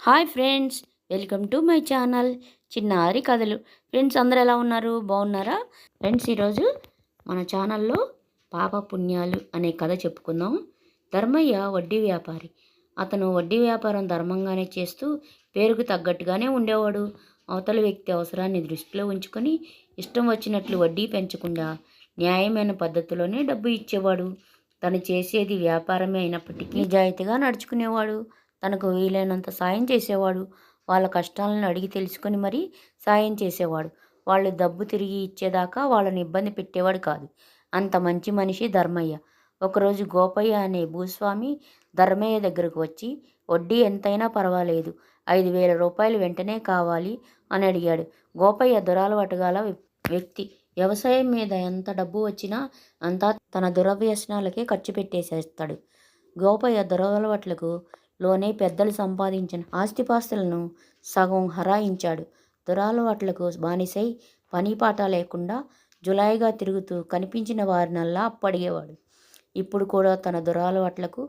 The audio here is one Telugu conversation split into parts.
Hi friends welcome to my channel. చిన్నారి కథలు. ఫ్రెండ్స్ అందరు ఎలా ఉన్నారు? బాగున్నారా? ఫ్రెండ్స్ ఈరోజు మన ఛానల్లో పాప పుణ్యాలు అనే కథ చెప్పుకుందాం. ధర్మయ్య వడ్డీ వ్యాపారి. అతను వడ్డీ వ్యాపారం ధర్మంగానే చేస్తూ పేరుకు తగ్గట్టుగానే ఉండేవాడు. అవతల వ్యక్తి అవసరాన్ని దృష్టిలో ఉంచుకొని ఇష్టం వచ్చినట్లు వడ్డీ పెంచకుండా న్యాయమైన పద్ధతిలోనే డబ్బు ఇచ్చేవాడు. తను చేసేది వ్యాపారమే అయినప్పటికీ నిజాయితీగా నడుచుకునేవాడు. తనకు వీలైనంత సాయం చేసేవాడు. వాళ్ళ కష్టాలను అడిగి తెలుసుకొని మరీ సాయం చేసేవాడు. వాళ్ళు డబ్బు తిరిగి ఇచ్చేదాకా వాళ్ళని ఇబ్బంది పెట్టేవాడు కాదు. అంత మంచి మనిషి ధర్మయ్య. ఒకరోజు గోపయ్య అనే భూస్వామి ధర్మయ్య దగ్గరకు వచ్చి వడ్డీ ఎంతైనా పర్వాలేదు. ఐదు వేల రూపాయలు వెంటనే కావాలి అని అడిగాడు. గోపయ్య దురాలవాటు గల వ్యక్తి. వ్యవసాయం మీద ఎంత డబ్బు వచ్చినా అంతా తన దురవ్యసనాలకే ఖర్చు పెట్టేసేస్తాడు. గోపయ్య దురలవాట్లకు లోనే పెద్దలు సంపాదించిన ఆస్తిపాస్తులను సగం హరాయించాడు. దురాలవాట్లకు బానిసై పనిపాట లేకుండా జులాయిగా తిరుగుతూ కనిపించిన వారినల్లా అప్పడిగేవాడు. ఇప్పుడు కూడా తన దురాలవాట్లకు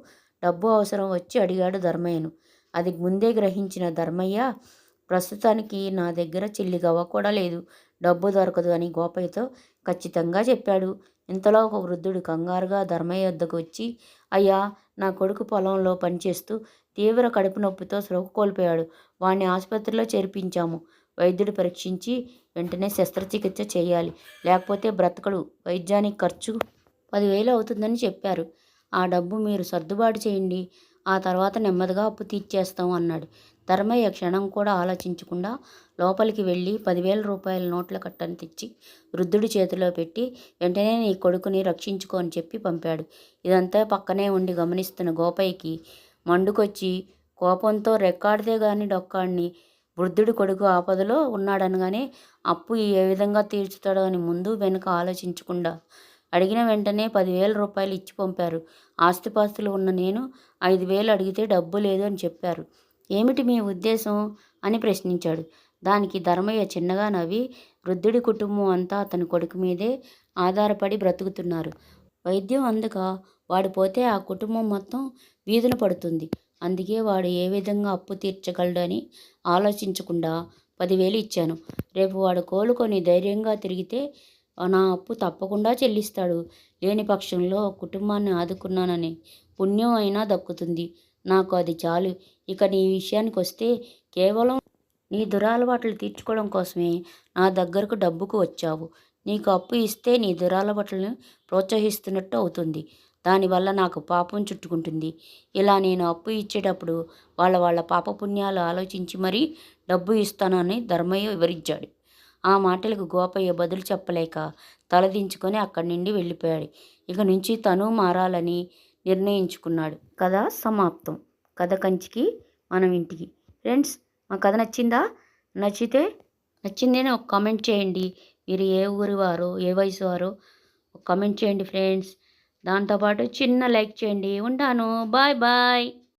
డబ్బు అవసరం వచ్చి అడిగాడు ధర్మయ్యను. అది ముందే గ్రహించిన ధర్మయ్య ప్రస్తుతానికి నా దగ్గర చిల్లి గవ్వ కూడా లేదు డబ్బు దొరకదు అని గోపయ్యతో ఖచ్చితంగా చెప్పాడు. ఇంతలో ఒక వృద్ధుడు కంగారుగా ధర్మయ్య వద్దకు వచ్చి అయ్యా నా కొడుకు పొలంలో పనిచేస్తూ తీవ్ర కడుపు నొప్పితో స్పృహ కోల్పోయాడు. వాడిని ఆసుపత్రిలో చేర్పించాము. వైద్యుడు పరీక్షించి వెంటనే శస్త్రచికిత్స చేయాలి. లేకపోతే బ్రతకడు. వైద్యానికి ఖర్చు పదివేలు అవుతుందని చెప్పారు. ఆ డబ్బు మీరు సర్దుబాటు చేయండి. ఆ తర్వాత నెమ్మదిగా అప్పు తీర్చేస్తాం అన్నాడు. ధర్మయ్య క్షణం కూడా ఆలోచించకుండా లోపలికి వెళ్ళి పదివేల రూపాయల నోట్ల కట్టను తెచ్చి వృద్ధుడి చేతిలో పెట్టి వెంటనే నీ కొడుకుని రక్షించుకో అని చెప్పి పంపాడు. ఇదంతా పక్కనే ఉండి గమనిస్తున్న గోపయ్యకి మండుకొచ్చి కోపంతో రెక్కాడితే గాని డొక్కాడిని వృద్ధుడి కొడుకు ఆపదలో ఉన్నాడనగానే అప్పు ఏ విధంగా తీర్చుతాడో అని ముందు వెనుక ఆలోచించకుండా అడిగిన వెంటనే పదివేల రూపాయలు ఇచ్చి పంపారు. ఆస్తిపాస్తులు ఉన్న నేను ఐదు వేలు అడిగితే డబ్బు లేదు అని చెప్పారు. ఏమిటి మీ ఉద్దేశం? అని ప్రశ్నించాడు. దానికి ధర్మయ్య చిన్నగా నవ్వి వృద్ధుడి కుటుంబం అంతా అతని కొడుకు మీదే ఆధారపడి బ్రతుకుతున్నారు. వైద్యం అందక వాడు పోతే ఆ కుటుంబం మొత్తం వీధున పడుతుంది. అందుకే వాడు ఏ విధంగా అప్పు తీర్చగలడు అని ఆలోచించకుండా పదివేలు ఇచ్చాను. రేపు వాడు కోలుకొని ధైర్యంగా తిరిగితే నా అప్పు తప్పకుండా చెల్లిస్తాడు. లేని పక్షంలో కుటుంబాన్ని ఆదుకున్నానని పుణ్యం అయినా దక్కుతుంది. నాకు అది చాలు. ఇక నీ విషయానికి వస్తే కేవలం నీ దురాలవాట్లు తీర్చుకోవడం కోసమే నా దగ్గరకు డబ్బుకు వచ్చావు. నీకు అప్పు ఇస్తే నీ దురాలవాట్లను ప్రోత్సహిస్తున్నట్టు అవుతుంది. దానివల్ల నాకు పాపం చుట్టుకుంటుంది. ఇలా నేను అప్పు ఇచ్చేటప్పుడు వాళ్ళ వాళ్ళ పాపపుణ్యాలు ఆలోచించి మరీ డబ్బు ఇస్తానని ధర్మయ్య వివరించాడు. ఆ మాటలకు గోపయ్య బదులు చెప్పలేక తలదించుకొని అక్కడి నుండి వెళ్ళిపోయాడు. ఇక నుంచి తను మారాలని నిర్ణయించుకున్నాడు. కథ సమాప్తం. కథ కంచికి మనం ఇంటికి. ఫ్రెండ్స్ మా కథ నచ్చిందా? నచ్చితే నచ్చిందేనే ఒక కామెంట్ చేయండి. మీరు ఏ ఊరి వారో ఏ వయసు వారో ఒక కామెంట్ చేయండి ఫ్రెండ్స్. దాంతోపాటు చిన్న లైక్ చేయండి. ఉంటాను. Bye bye.